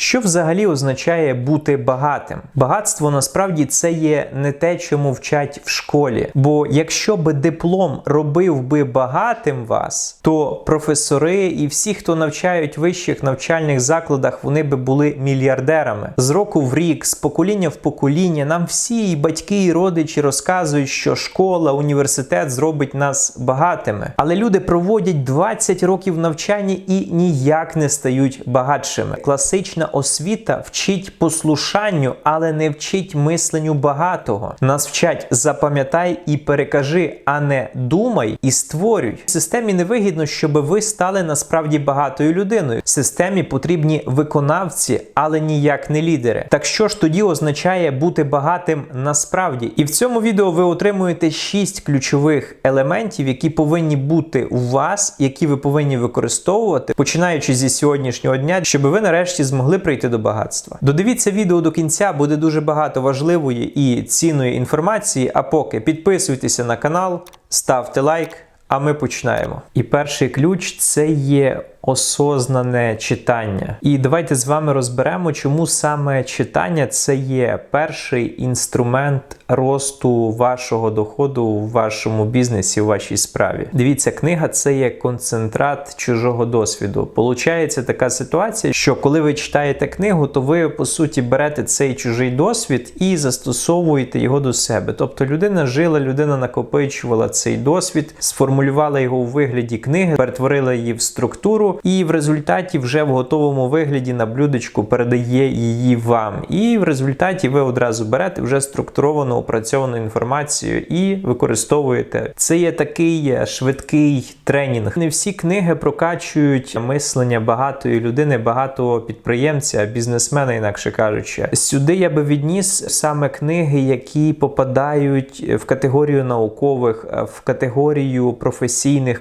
Що взагалі означає бути багатим? Багатство насправді це є не те, чому вчать в школі. Бо якщо би диплом робив би багатим вас, то професори і всі, хто навчають в вищих навчальних закладах, вони би були мільярдерами. З року в рік, з покоління в покоління, нам всі і батьки, і родичі розказують, що школа, університет зробить нас багатими. Але люди проводять 20 років навчання і ніяк не стають багатшими. Класична освіта вчить послушанню, але не вчить мисленню багатого. Нас вчать запам'ятай і перекажи, а не думай і створюй. Системі невигідно, щоб ви стали насправді багатою людиною. Системі потрібні виконавці, але ніяк не лідери. Так що ж тоді означає бути багатим насправді? І в цьому відео ви отримуєте 6 ключових елементів, які повинні бути у вас, які ви повинні використовувати, починаючи зі сьогоднішнього дня, щоб ви нарешті змогли прийти до багатства. Додивіться відео до кінця, буде дуже багато важливої і цінної інформації. А поки підписуйтеся на канал, ставте лайк. А ми починаємо. І перший ключ це є осознане читання. І давайте з вами розберемо, чому саме читання це є перший інструмент росту вашого доходу в вашому бізнесі, у вашій справі. Дивіться, книга це є концентрат чужого досвіду. Получається така ситуація, що коли ви читаєте книгу, то ви по суті берете цей чужий досвід і застосовуєте його до себе. Тобто людина жила, людина накопичувала цей досвід, сформулювала його у вигляді книги, перетворила її в структуру, і в результаті вже в готовому вигляді на блюдечку передає її вам. І в результаті ви одразу берете вже структуровану опрацьовану інформацію і використовуєте. Це є такий швидкий тренінг. Не всі книги прокачують мислення багатої людини, багатого підприємця, бізнесмена, інакше кажучи. Сюди я би відніс саме книги, які попадають в категорію наукових, в категорію професійних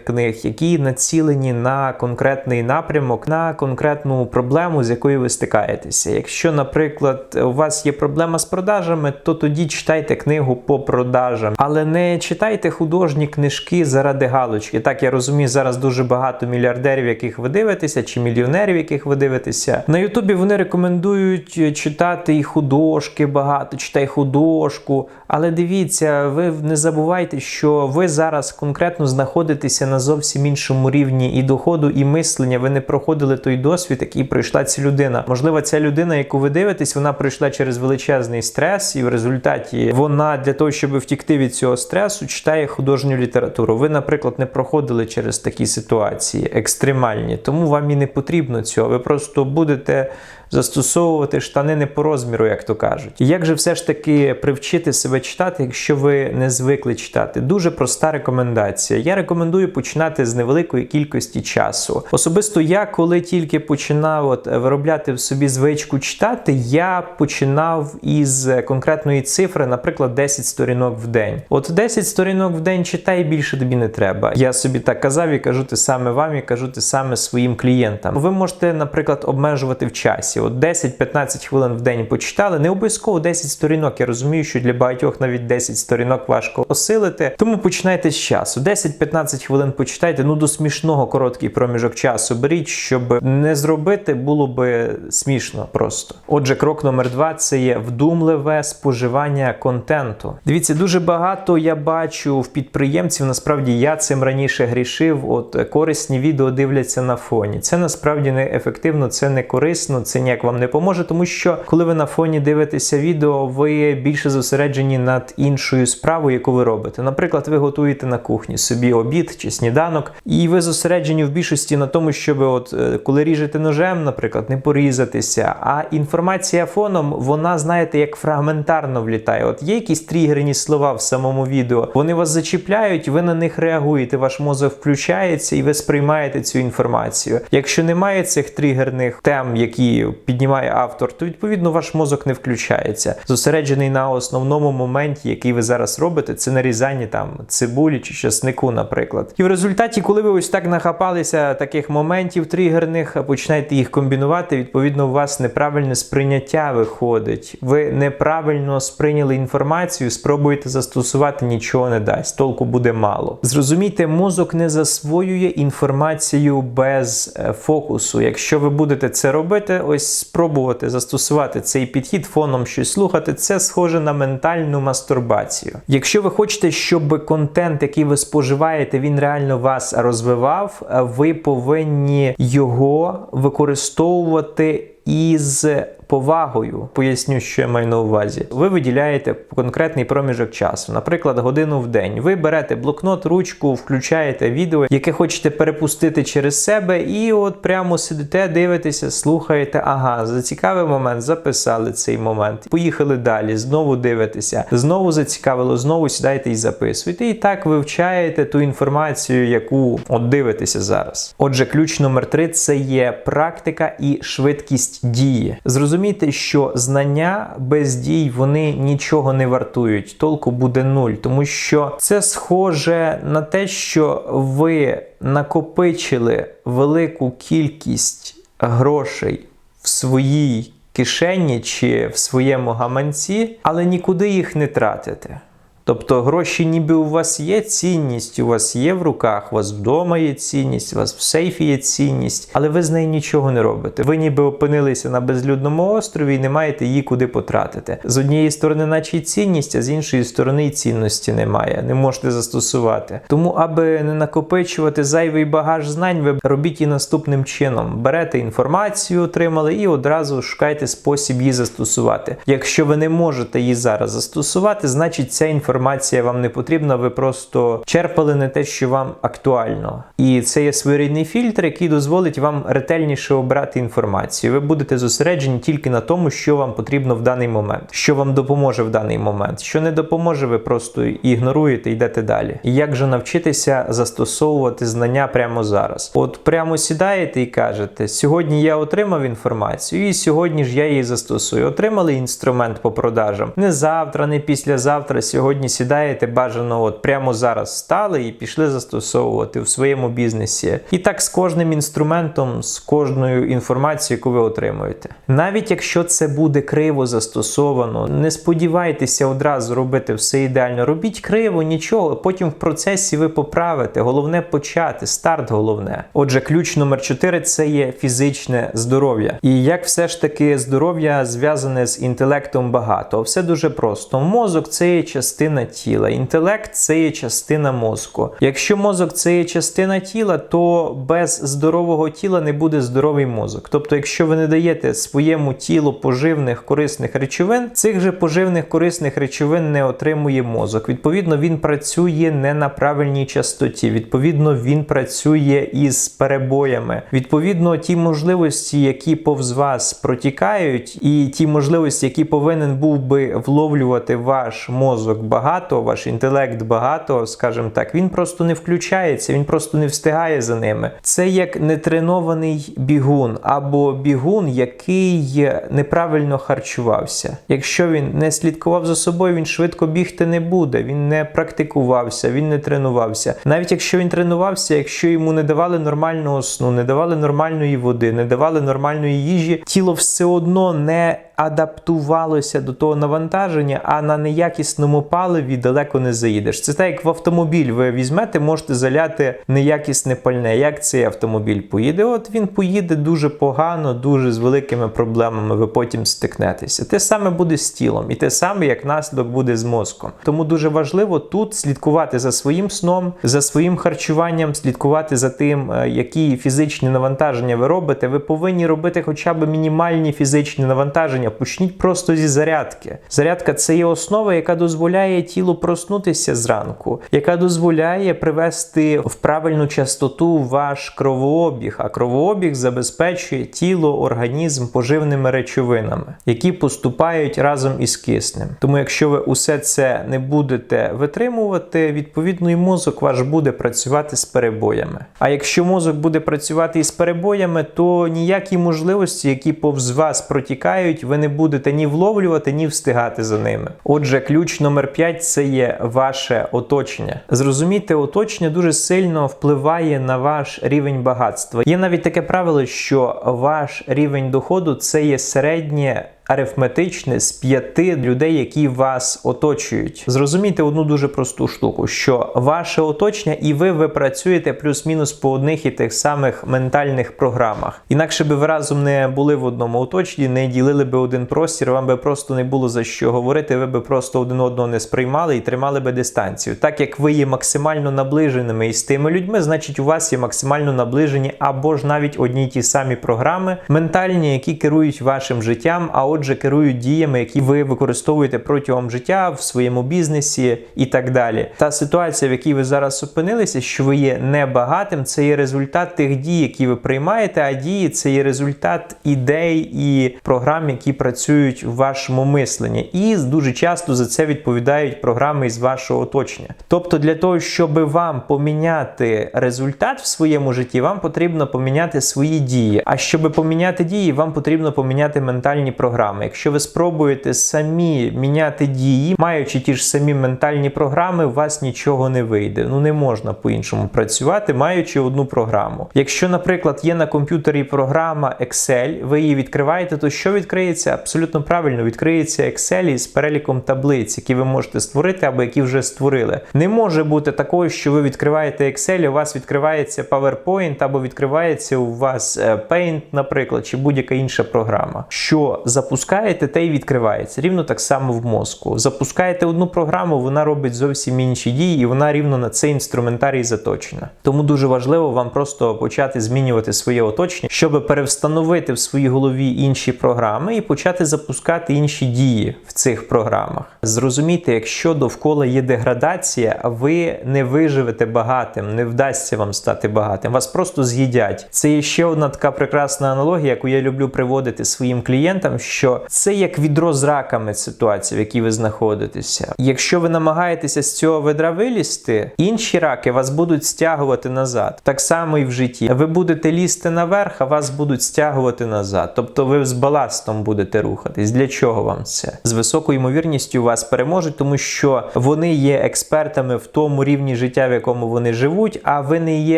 книг, які націлені на конкретний напрямок, на конкретну проблему, з якою ви стикаєтеся. Якщо, наприклад, у вас є проблема з продажами, то тоді читайте книгу по продажам, але не читайте художні книжки заради галочки. Так я розумію, зараз дуже багато мільярдерів, яких ви дивитеся, чи мільйонерів, яких ви дивитеся. На Ютубі вони рекомендують читати і художки багато, читай художку. Але дивіться, ви не забувайте, що ви зараз конкретно знаходитеся на зовсім іншому рівні і доходу, і мислення. Ви не проходили той досвід, який пройшла ця людина. Можливо, ця людина, яку ви дивитесь, вона пройшла через величезний стрес, і в результаті вона для того, щоб втікти від цього стресу, читає художню літературу. Ви, наприклад, не проходили через такі ситуації екстремальні, тому вам і не потрібно цього. Ви просто будете. Застосовувати штани не по розміру, як то кажуть. Як же все ж таки привчити себе читати, якщо ви не звикли читати? Дуже проста рекомендація. Я рекомендую починати з невеликої кількості часу. Особисто я, коли тільки починав от, виробляти в собі звичку читати, я починав із конкретної цифри, наприклад, 10 сторінок в день. От 10 сторінок в день читай, більше тобі не треба. Я собі так казав і кажу те саме вам, і кажу те саме своїм клієнтам. Ви можете, наприклад, обмежувати в часі. От 10-15 хвилин в день почитали, не обов'язково 10 сторінок. Я розумію, що для багатьох навіть 10 сторінок важко осилити. Тому починайте з часу. 10-15 хвилин почитайте. Ну до смішного короткий проміжок часу. Беріть, щоб не зробити, було би смішно просто. Отже, крок номер два це є вдумливе споживання контенту. Дивіться, дуже багато я бачу в підприємців. Насправді я цим раніше грішив. От корисні відео дивляться на фоні. Це насправді не ефективно, це не корисно, це ніяк вам не поможе, тому що коли ви на фоні дивитеся відео, ви більше зосереджені над іншою справою, яку ви робите. Наприклад, ви готуєте на кухні собі обід чи сніданок, і ви зосереджені в більшості на тому, щоб от е, коли ріжете ножем, наприклад, не порізатися. А інформація фоном, вона знаєте, як фрагментарно влітає. От є якісь тригерні слова в самому відео, вони вас зачіпляють, ви на них реагуєте, ваш мозок включається і ви сприймаєте цю інформацію. Якщо немає цих тригерних тем, які піднімає автор, то відповідно ваш мозок не включається. Зосереджений на основному моменті, який ви зараз робите, це нарізання там цибулі чи часнику, наприклад. І в результаті, коли ви ось так нахапалися таких моментів тригерних, починаєте їх комбінувати, відповідно, у вас неправильне сприйняття виходить. Ви неправильно сприйняли інформацію, спробуєте застосувати, нічого не дасть. Толку буде мало. Зрозумійте, мозок не засвоює інформацію без е, фокусу. Якщо ви будете це робити, ось ось спробувати застосувати цей підхід, фоном щось слухати, це схоже на ментальну мастурбацію. Якщо ви хочете, щоб контент, який ви споживаєте, він реально вас розвивав, ви повинні його використовувати із повагою. Поясню, що я маю на увазі. Ви виділяєте конкретний проміжок часу, наприклад, годину в день. Ви берете блокнот, ручку, включаєте відео, яке хочете перепустити через себе, і от прямо сидите, дивитеся, слухаєте. Ага, зацікавив момент, записали цей момент. Поїхали далі, знову дивитеся, знову зацікавило, знову сідаєте і записуєте. І так вивчаєте ту інформацію, яку от дивитеся зараз. Отже, ключ номер три це є практика і швидкість дії. Зрозумійте, що знання без дій вони нічого не вартують, толку буде нуль, тому що це схоже на те, що ви накопичили велику кількість грошей в своїй кишені чи в своєму гаманці, але нікуди їх не тратите. Тобто гроші ніби у вас є цінність, у вас є в руках, у вас вдома є цінність, у вас в сейфі є цінність, але ви з нею нічого не робите. Ви ніби опинилися на безлюдному острові і не маєте її куди потратити. З однієї сторони, наче й цінність, а з іншої сторони і цінності немає, не можете застосувати. Тому, аби не накопичувати зайвий багаж знань, ви робіть і наступним чином: берете інформацію, отримали, і одразу шукайте спосіб її застосувати. Якщо ви не можете її зараз застосувати, значить ця інформація інформація вам не потрібна, ви просто черпали не те, що вам актуально. І це є своєрідний фільтр, який дозволить вам ретельніше обрати інформацію. Ви будете зосереджені тільки на тому, що вам потрібно в даний момент, що вам допоможе в даний момент. Що не допоможе, ви просто ігноруєте, йдете далі. І як же навчитися застосовувати знання прямо зараз? От прямо сідаєте і кажете: сьогодні я отримав інформацію, і сьогодні ж я її застосую. Отримали інструмент по продажам не завтра, не післязавтра. Сьогодні сідаєте бажано, от прямо зараз стали і пішли застосовувати в своєму бізнесі. І так з кожним інструментом, з кожною інформацією, яку ви отримуєте. Навіть якщо це буде криво застосовано, не сподівайтеся одразу робити все ідеально. Робіть криво, нічого, потім в процесі ви поправите. Головне почати, старт головне. Отже, ключ номер 4 це є фізичне здоров'я. І як все ж таки здоров'я зв'язане з інтелектом багато. Все дуже просто. Мозок це є частина частина тіла. Інтелект це є частина мозку. Якщо мозок це є частина тіла, то без здорового тіла не буде здоровий мозок. Тобто, якщо ви не даєте своєму тілу поживних корисних речовин, цих же поживних корисних речовин не отримує мозок. Відповідно, він працює не на правильній частоті. Відповідно, він працює із перебоями. Відповідно, ті можливості, які повз вас протікають, і ті можливості, які повинен був би вловлювати ваш мозок багато ваш інтелект багато, скажімо так, він просто не включається, він просто не встигає за ними. Це як нетренований бігун або бігун, який неправильно харчувався. Якщо він не слідкував за собою, він швидко бігти не буде. Він не практикувався, він не тренувався. Навіть якщо він тренувався, якщо йому не давали нормального сну, не давали нормальної води, не давали нормальної їжі, тіло все одно не адаптувалося до того навантаження, а на неякісному паливі далеко не заїдеш. Це так, як в автомобіль ви візьмете, можете заляти неякісне пальне. Як цей автомобіль поїде? От він поїде дуже погано, дуже з великими проблемами. Ви потім стикнетеся. Те саме буде з тілом, і те саме, як наслідок буде з мозком. Тому дуже важливо тут слідкувати за своїм сном, за своїм харчуванням, слідкувати за тим, е, які фізичні навантаження ви робите. Ви повинні робити хоча б мінімальні фізичні навантаження навантаження, почніть просто зі зарядки. Зарядка це є основа, яка дозволяє тілу проснутися зранку, яка дозволяє привести в правильну частоту ваш кровообіг, а кровообіг забезпечує тіло, організм поживними речовинами, які поступають разом із киснем. Тому, якщо ви усе це не будете витримувати, відповідно і мозок ваш буде працювати з перебоями. А якщо мозок буде працювати із перебоями, то ніякі можливості, які повз вас протікають, ви не будете ні вловлювати, ні встигати за ними. Отже, ключ номер 5 це є ваше оточення. Зрозумійте, оточення дуже сильно впливає на ваш рівень багатства. Є навіть таке правило, що ваш рівень доходу це є середнє арифметичне з п'яти людей, які вас оточують. Зрозумійте одну дуже просту штуку, що ваше оточення і ви, ви працюєте плюс-мінус по одних і тих самих ментальних програмах. Інакше би ви разом не були в одному оточенні, не ділили би один простір, вам би просто не було за що говорити, ви би просто один одного не сприймали і тримали би дистанцію. Так як ви є максимально наближеними із тими людьми, значить у вас є максимально наближені або ж навіть одні й ті самі програми ментальні, які керують вашим життям, а отже, керують діями, які ви використовуєте протягом життя в своєму бізнесі і так далі. Та ситуація, в якій ви зараз опинилися, що ви є небагатим, це є результат тих дій, які ви приймаєте, а дії це є результат ідей і програм, які працюють в вашому мисленні. І дуже часто за це відповідають програми із вашого оточення. Тобто, для того, щоб вам поміняти результат в своєму житті, вам потрібно поміняти свої дії. А щоб поміняти дії, вам потрібно поміняти ментальні програми. Якщо ви спробуєте самі міняти дії, маючи ті ж самі ментальні програми, у вас нічого не вийде. Ну не можна по-іншому працювати, маючи одну програму. Якщо, наприклад, є на комп'ютері програма Excel, ви її відкриваєте, то що відкриється? Абсолютно правильно, відкриється Excel із переліком таблиць, які ви можете створити або які вже створили. Не може бути такого, що ви відкриваєте Excel, у вас відкривається PowerPoint або відкривається у вас е, Paint, наприклад, чи будь-яка інша програма. Що запускаєте, те й відкривається. Рівно так само в мозку. Запускаєте одну програму, вона робить зовсім інші дії, і вона рівно на цей інструментарій заточена. Тому дуже важливо вам просто почати змінювати своє оточення, щоб перевстановити в своїй голові інші програми і почати запускати інші дії в цих програмах. Зрозумійте, якщо довкола є деградація, ви не виживете багатим, не вдасться вам стати багатим. Вас просто з'їдять. Це є ще одна така прекрасна аналогія, яку я люблю приводити своїм клієнтам, що це як відро з раками ситуація, в якій ви знаходитеся. Якщо ви намагаєтеся з цього ведра вилізти, інші раки вас будуть стягувати назад. Так само і в житті. Ви будете лізти наверх, а вас будуть стягувати назад. Тобто ви з баластом будете рухатись. Для чого вам це? З високою ймовірністю вас переможуть, тому що вони є експертами в тому рівні життя, в якому вони живуть, а ви не є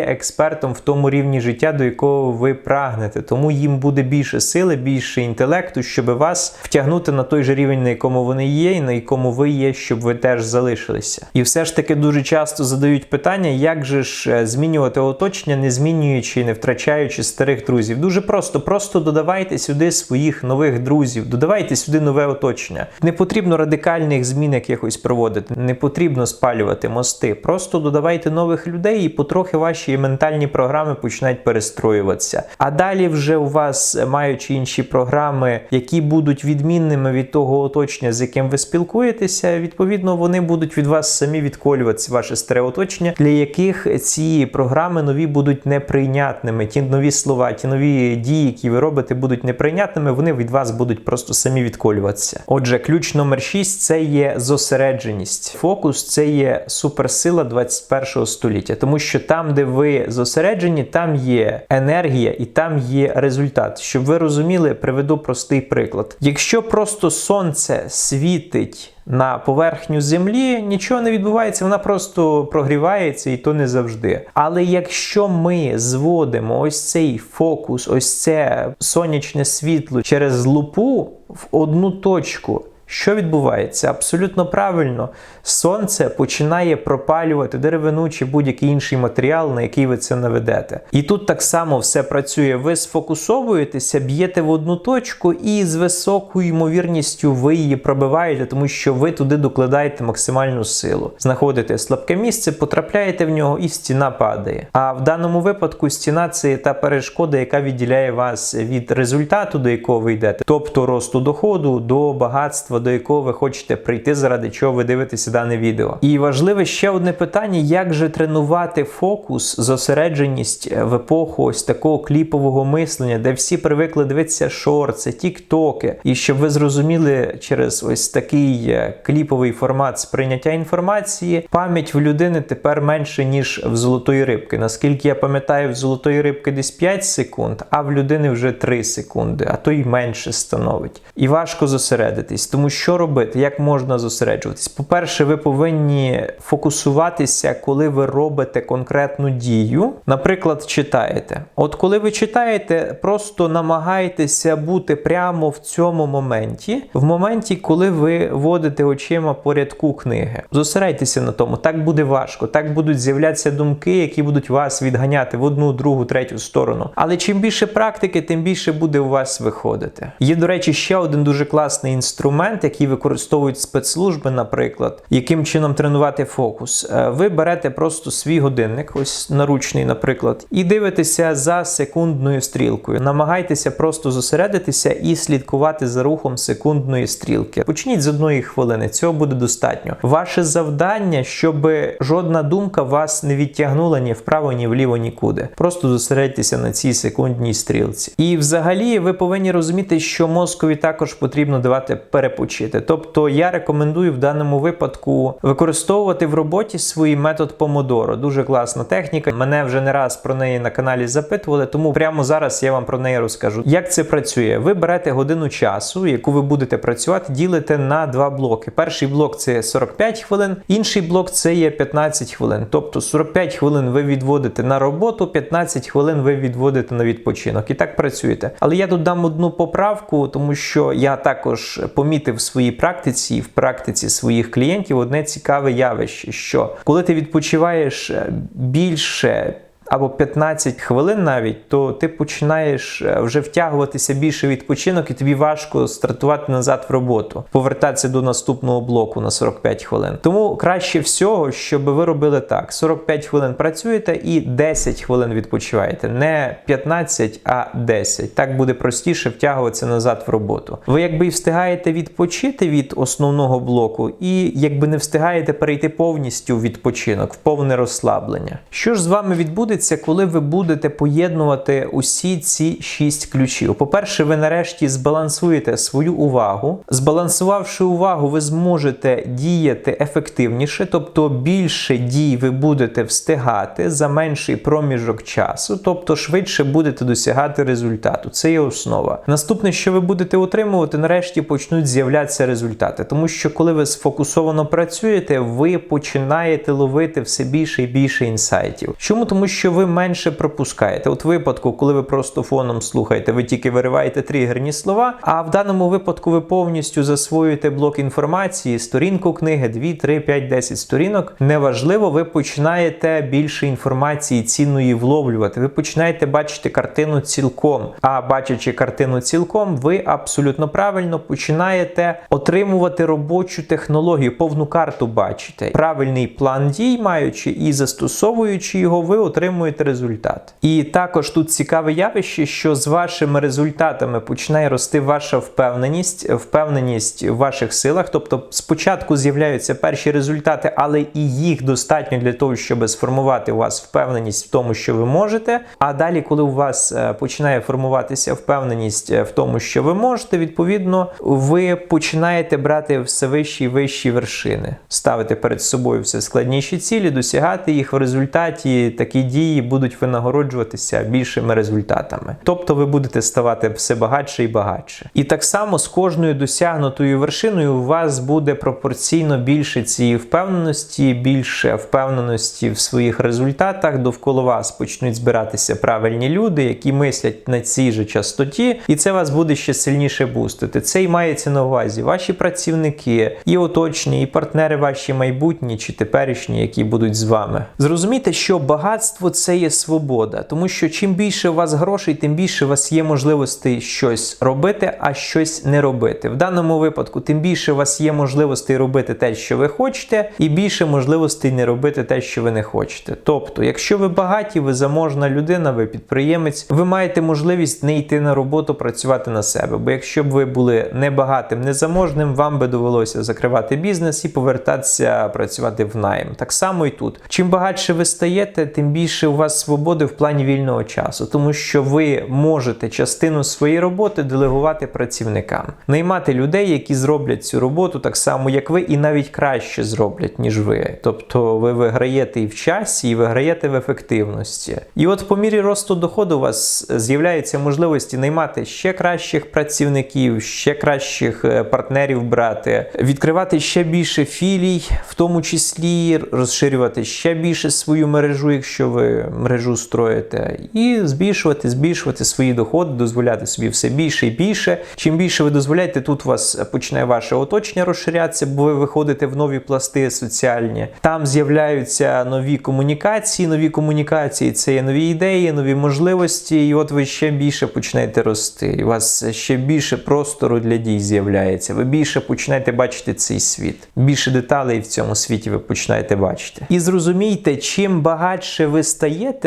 експертом в тому рівні життя, до якого ви прагнете. Тому їм буде більше сили, більше інтелекту, щоб вас втягнути на той же рівень, на якому вони є, і на якому ви є, щоб ви теж залишилися. І все ж таки дуже часто задають питання, як же ж е, змінювати оточення, не змінюючи, не втрачаючи старих друзів. Дуже просто, просто додавайте сюди своїх нових друзів, додавайте сюди нове оточення. Не потрібно радикальних змін якихось проводити, не потрібно спалювати мости. Просто додавайте нових людей, і потрохи ваші ментальні програми починають перестроюватися. А далі вже у вас, маючи інші програми, які будуть відмінними від того оточення, з яким ви спілкуєтеся, відповідно, вони будуть від вас самі відколюватися, ваше старе оточення, для яких ці програми нові будуть неприйнятними. Ті нові слова, ті нові дії, які ви робите, будуть неприйнятними. Вони від вас будуть просто самі відколюватися. Отже, ключ номер 6 це є зосередженість. Фокус це є суперсила 21 століття, тому що там, де ви зосереджені, там є енергія і там є результат. Щоб ви розуміли, приведу простий приклад. Якщо просто сонце світить на поверхню землі, нічого не відбувається, вона просто прогрівається і то не завжди. Але якщо ми зводимо ось цей фокус, ось це сонячне світло через лупу в одну точку. Що відбувається? Абсолютно правильно, сонце починає пропалювати деревину чи будь-який інший матеріал, на який ви це наведете. І тут так само все працює. Ви сфокусовуєтеся, б'єте в одну точку, і з високою ймовірністю ви її пробиваєте, тому що ви туди докладаєте максимальну силу. Знаходите слабке місце, потрапляєте в нього, і стіна падає. А в даному випадку стіна це та перешкода, яка відділяє вас від результату, до якого ви йдете, тобто росту доходу до багатства до якого ви хочете прийти, заради чого ви дивитеся дане відео. І важливе ще одне питання: як же тренувати фокус, зосередженість в епоху ось такого кліпового мислення, де всі привикли дивитися шорти, тіктоки, і щоб ви зрозуміли через ось такий е, кліповий формат сприйняття інформації, пам'ять в людини тепер менше ніж в золотої рибки. Наскільки я пам'ятаю, в золотої рибки десь 5 секунд, а в людини вже 3 секунди, а то й менше становить. І важко зосередитись, тому що робити? Як можна зосереджуватись? По-перше, ви повинні фокусуватися, коли ви робите конкретну дію. Наприклад, читаєте. От коли ви читаєте, просто намагайтеся бути прямо в цьому моменті, в моменті, коли ви водите очима по рядку книги. Зосередьтеся на тому. Так буде важко, так будуть з'являтися думки, які будуть вас відганяти в одну, другу, третю сторону. Але чим більше практики, тим більше буде у вас виходити. Є, до речі, ще один дуже класний інструмент, який використовують спецслужби, наприклад, яким чином тренувати фокус. Е, Ви берете просто свій годинник, ось наручний, наприклад, і дивитеся за секундною стрілкою. Намагайтеся просто зосередитися і слідкувати за рухом секундної стрілки. Почніть з одної хвилини, цього буде достатньо. Ваше завдання, щоб жодна думка вас не відтягнула ні вправо, ні вліво, нікуди. Просто зосередьтеся на цій секундній стрілці. І взагалі ви повинні розуміти, що мозкові також потрібно давати перепочити. Тобто я рекомендую в даному випадку використовувати в роботі свій метод Помодоро. Дуже класна техніка. Мене вже не раз про неї на каналі запитували, тому прямо зараз я вам про неї розкажу. Як це працює? Ви берете годину часу, яку ви будете працювати, ділите на два блоки. Перший блок це 45 хвилин, інший блок це є 15 хвилин. Тобто 45 хвилин ви відводите на роботу, 15 хвилин ви відводите на відпочинок. І так працюєте. Але я тут дам одну поправку, тому що я також помітив в своїй практиці і в практиці своїх клієнтів одне цікаве явище, що коли ти відпочиваєш е, більше. Або 15 хвилин навіть, то ти починаєш е, вже втягуватися більше відпочинок, і тобі важко стартувати назад в роботу, повертатися до наступного блоку на 45 хвилин. Тому краще всього, щоб ви робили так: 45 хвилин працюєте і 10 хвилин відпочиваєте. Не 15, а 10. Так буде простіше втягуватися назад в роботу. Ви якби і встигаєте відпочити від основного блоку, і якби не встигаєте перейти повністю в відпочинок, в повне розслаблення. Що ж з вами відбудеться? Коли ви будете поєднувати усі ці шість ключів. По-перше, ви нарешті збалансуєте свою увагу. Збалансувавши увагу, ви зможете діяти ефективніше, тобто більше дій ви будете встигати за менший проміжок часу, тобто швидше будете досягати результату. Це є основа. Наступне, що ви будете отримувати, нарешті почнуть з'являтися результати, тому що коли ви сфокусовано працюєте, ви починаєте ловити все більше і більше інсайтів. Чому? Тому що ви менше пропускаєте. От випадку, коли ви просто фоном слухаєте, ви тільки вириваєте тригерні слова. А в даному випадку ви повністю засвоюєте блок інформації, сторінку книги, 2, 3, 5, 10 сторінок. Неважливо, ви починаєте більше інформації цінної вловлювати. Ви починаєте бачити картину цілком. А бачачи картину цілком, ви абсолютно правильно починаєте отримувати робочу технологію, повну карту бачите. Правильний план дій, маючи і застосовуючи його, ви отримуєте результат. І також тут цікаве явище, що з вашими результатами починає рости ваша впевненість, впевненість в ваших силах. Тобто, спочатку з'являються перші результати, але і їх достатньо для того, щоб сформувати у вас впевненість в тому, що ви можете. А далі, коли у вас е, починає формуватися впевненість е, в тому, що ви можете, відповідно, ви починаєте брати все вищі і вищі вершини, ставити перед собою все складніші цілі, досягати їх в результаті такі дії будуть винагороджуватися більшими результатами. Тобто ви будете ставати все багатше і багатше. І так само з кожною досягнутою вершиною у вас буде пропорційно більше цієї впевненості, більше впевненості в своїх результатах. Довкола вас почнуть збиратися правильні люди, які мислять на цій же частоті, і це вас буде ще сильніше бустити. Це й мається на увазі ваші працівники, і оточні, і партнери ваші майбутні чи теперішні, які будуть з вами. Зрозумійте, що багатство це є свобода, тому що чим більше у вас грошей, тим більше у вас є можливостей щось робити, а щось не робити. В даному випадку, тим більше у вас є можливостей робити те, що ви хочете, і більше можливостей не робити те, що ви не хочете. Тобто, якщо ви багаті, ви заможна людина, ви підприємець, ви маєте можливість не йти на роботу, працювати на себе. Бо якщо б ви були небагатим, незаможним, вам би довелося закривати бізнес і повертатися працювати в найм. Так само і тут. Чим багатше ви стаєте, тим більше більше у вас свободи в плані вільного часу, тому що ви можете частину своєї роботи делегувати працівникам, наймати людей, які зроблять цю роботу так само, як ви, і навіть краще зроблять, ніж ви. Тобто ви виграєте і в часі, і виграєте в ефективності. І от по мірі росту доходу у вас з'являються можливості наймати ще кращих працівників, ще кращих е, партнерів брати, відкривати ще більше філій, в тому числі розширювати ще більше свою мережу, якщо ви мережу строїте, і збільшувати, збільшувати свої доходи, дозволяти собі все більше і більше. Чим більше ви дозволяєте, тут у вас почне ваше оточення розширятися, бо ви виходите в нові пласти соціальні. Там з'являються нові комунікації. Нові комунікації це є нові ідеї, нові можливості, і от ви ще більше почнете рости. І у вас ще більше простору для дій з'являється. Ви більше почнете бачити цей світ. Більше деталей в цьому світі ви починаєте бачити. І зрозумійте, чим багатше ви стаєте,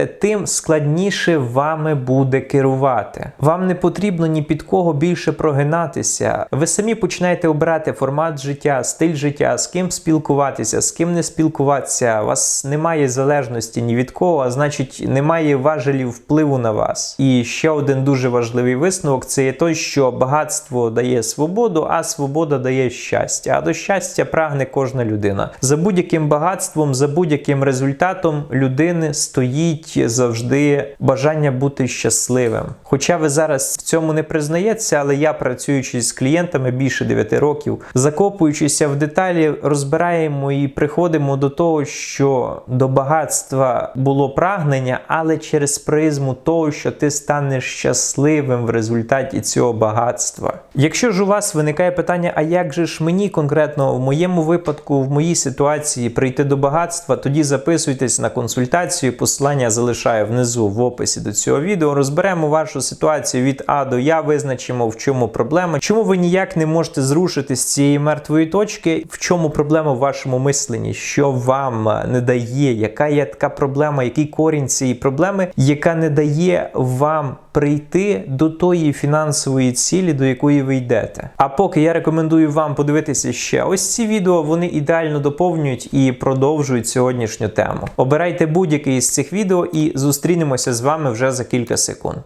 тим складніше вами буде керувати. Вам не потрібно ні під кого більше прогинатися. Ви самі починаєте обирати формат життя, стиль життя, з ким спілкуватися, з ким не спілкуватися. У вас немає залежності ні від кого, а значить, немає важелів впливу на вас. І ще один дуже важливий висновок це є той, що багатство дає свободу, а свобода дає щастя. А до щастя прагне кожна людина. За будь-яким багатством, за будь-яким результатом людини стоїть завжди бажання бути щасливим. Хоча ви зараз в цьому не признаєтеся, але я працюючи з клієнтами більше 9 років, закопуючися в деталі, розбираємо і приходимо до того, що до багатства було прагнення, але через призму того, що ти станеш щасливим в результаті цього багатства. Якщо ж у вас виникає питання, а як же ж мені конкретно в моєму випадку, в моїй ситуації прийти до багатства, тоді записуйтесь на консультацію. Посилання залишаю внизу в описі до цього відео. Розберемо вашу ситуацію від А до Я, визначимо, в чому проблема, чому ви ніяк не можете зрушити з цієї мертвої точки, в чому проблема в вашому мисленні, що вам не дає, яка є така проблема, який корінь цієї проблеми, яка не дає вам прийти до тої фінансової цілі, до якої ви йдете. А поки я рекомендую вам подивитися ще ось ці відео, вони ідеально доповнюють і продовжують сьогоднішню тему. Обирайте будь-який із цих відео і зустрінемося з вами вже за кілька секунд.